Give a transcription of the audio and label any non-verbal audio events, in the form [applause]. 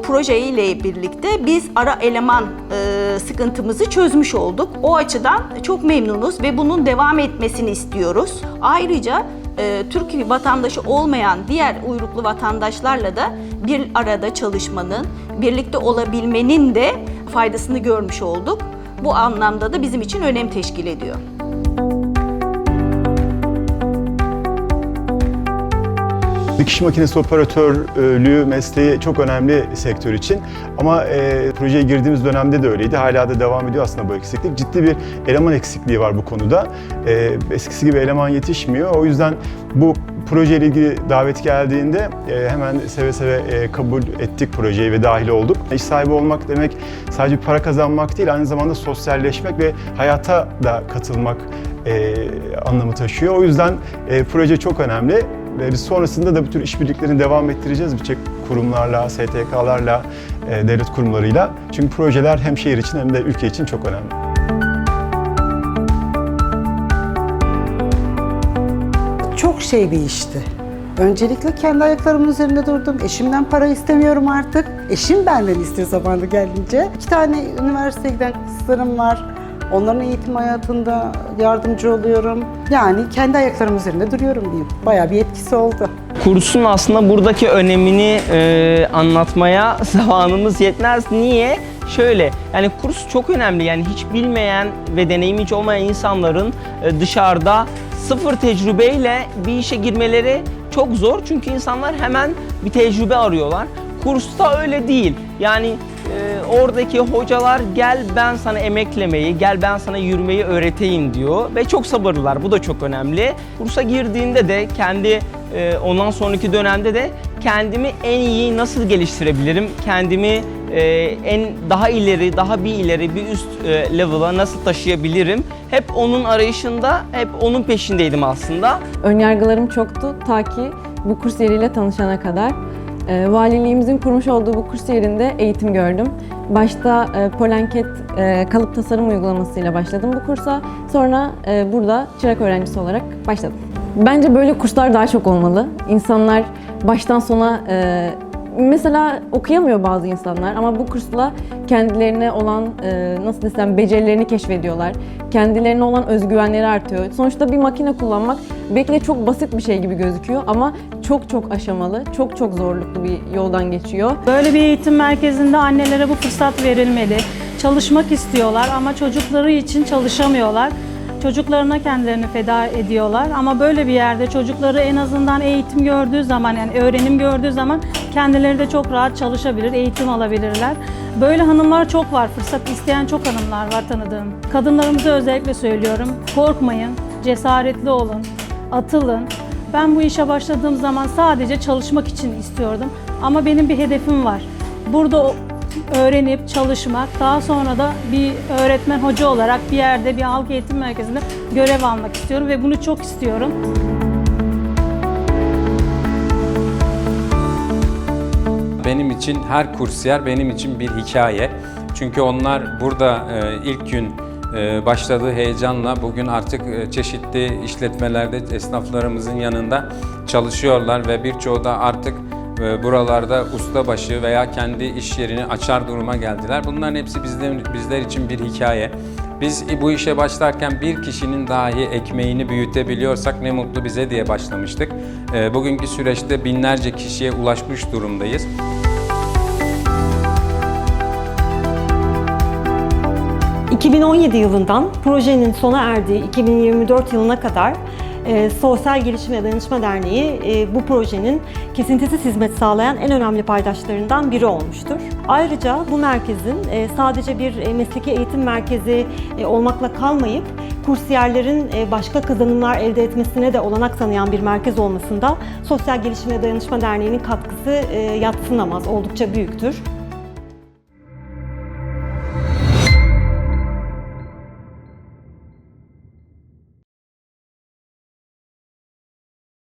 Bu e, projeyle birlikte biz ara eleman e, sıkıntımızı çözmüş olduk. O açıdan çok memnunuz ve bunun devam etmesini istiyoruz. Ayrıca e, Türk vatandaşı olmayan diğer uyruklu vatandaşlarla da bir arada çalışmanın, birlikte olabilmenin de faydasını görmüş olduk. Bu anlamda da bizim için önem teşkil ediyor. Dikiş makinesi operatörlüğü mesleği çok önemli sektör için. Ama e, projeye girdiğimiz dönemde de öyleydi. Hala da devam ediyor aslında bu eksiklik. Ciddi bir eleman eksikliği var bu konuda. E, eskisi gibi eleman yetişmiyor. O yüzden bu projeyle ilgili davet geldiğinde e, hemen seve seve e, kabul ettik projeyi ve dahil olduk. İş sahibi olmak demek sadece para kazanmak değil, aynı zamanda sosyalleşmek ve hayata da katılmak e, anlamı taşıyor. O yüzden e, proje çok önemli. Ve biz sonrasında da bu tür işbirliklerini devam ettireceğiz birçok kurumlarla, STK'larla, e, devlet kurumlarıyla. Çünkü projeler hem şehir için hem de ülke için çok önemli. Çok şey değişti. Öncelikle kendi ayaklarımın üzerinde durdum. Eşimden para istemiyorum artık. Eşim benden istiyor zamanı gelince. İki tane üniversiteye giden kızlarım var. Onların eğitim hayatında yardımcı oluyorum. Yani kendi ayaklarım üzerinde duruyorum diyeyim. Bayağı bir etkisi oldu. kursun aslında buradaki önemini e, anlatmaya [laughs] zamanımız yetmez. Niye? Şöyle, yani kurs çok önemli. Yani hiç bilmeyen ve deneyimi hiç olmayan insanların e, dışarıda sıfır tecrübeyle bir işe girmeleri çok zor. Çünkü insanlar hemen bir tecrübe arıyorlar. Kursta öyle değil. Yani oradaki hocalar gel ben sana emeklemeyi, gel ben sana yürümeyi öğreteyim diyor ve çok sabırlılar. Bu da çok önemli. Kursa girdiğinde de kendi e, ondan sonraki dönemde de kendimi en iyi nasıl geliştirebilirim? Kendimi e, en daha ileri, daha bir ileri, bir üst e, level'a nasıl taşıyabilirim? Hep onun arayışında, hep onun peşindeydim aslında. Önyargılarım çoktu ta ki bu kurs yeriyle tanışana kadar. E, valiliğimizin kurmuş olduğu bu kurs yerinde eğitim gördüm. Başta e, Polenket e, kalıp tasarım uygulamasıyla başladım bu kursa. Sonra e, burada çırak öğrencisi olarak başladım. Bence böyle kurslar daha çok olmalı. İnsanlar baştan sona Mesela okuyamıyor bazı insanlar ama bu kursla kendilerine olan e, nasıl desem becerilerini keşfediyorlar. Kendilerine olan özgüvenleri artıyor. Sonuçta bir makine kullanmak belki de çok basit bir şey gibi gözüküyor ama çok çok aşamalı, çok çok zorluklu bir yoldan geçiyor. Böyle bir eğitim merkezinde annelere bu fırsat verilmeli. Çalışmak istiyorlar ama çocukları için çalışamıyorlar. Çocuklarına kendilerini feda ediyorlar ama böyle bir yerde çocukları en azından eğitim gördüğü zaman yani öğrenim gördüğü zaman kendileri de çok rahat çalışabilir, eğitim alabilirler. Böyle hanımlar çok var, fırsat isteyen çok hanımlar var tanıdığım. Kadınlarımıza özellikle söylüyorum, korkmayın, cesaretli olun, atılın. Ben bu işe başladığım zaman sadece çalışmak için istiyordum ama benim bir hedefim var. Burada öğrenip çalışmak, daha sonra da bir öğretmen hoca olarak bir yerde bir halk eğitim merkezinde görev almak istiyorum ve bunu çok istiyorum. Benim için her kursiyer benim için bir hikaye. Çünkü onlar burada e, ilk gün e, başladığı heyecanla bugün artık e, çeşitli işletmelerde esnaflarımızın yanında çalışıyorlar ve birçoğu da artık buralarda ustabaşı veya kendi iş yerini açar duruma geldiler. Bunların hepsi bizler, bizler için bir hikaye. Biz bu işe başlarken bir kişinin dahi ekmeğini büyütebiliyorsak ne mutlu bize diye başlamıştık. E, Bugünkü süreçte binlerce kişiye ulaşmış durumdayız. Ee, 2017 yılından projenin sona erdiği 2024 yılına kadar e, Sosyal Gelişim ve Danışma Derneği e, bu projenin kesintisiz hizmet sağlayan en önemli paydaşlarından biri olmuştur. Ayrıca bu merkezin e, sadece bir e, mesleki eğitim merkezi e, olmakla kalmayıp kursiyerlerin e, başka kazanımlar elde etmesine de olanak tanıyan bir merkez olmasında Sosyal Gelişim ve Dayanışma Derneği'nin katkısı e, yadsınamaz, oldukça büyüktür.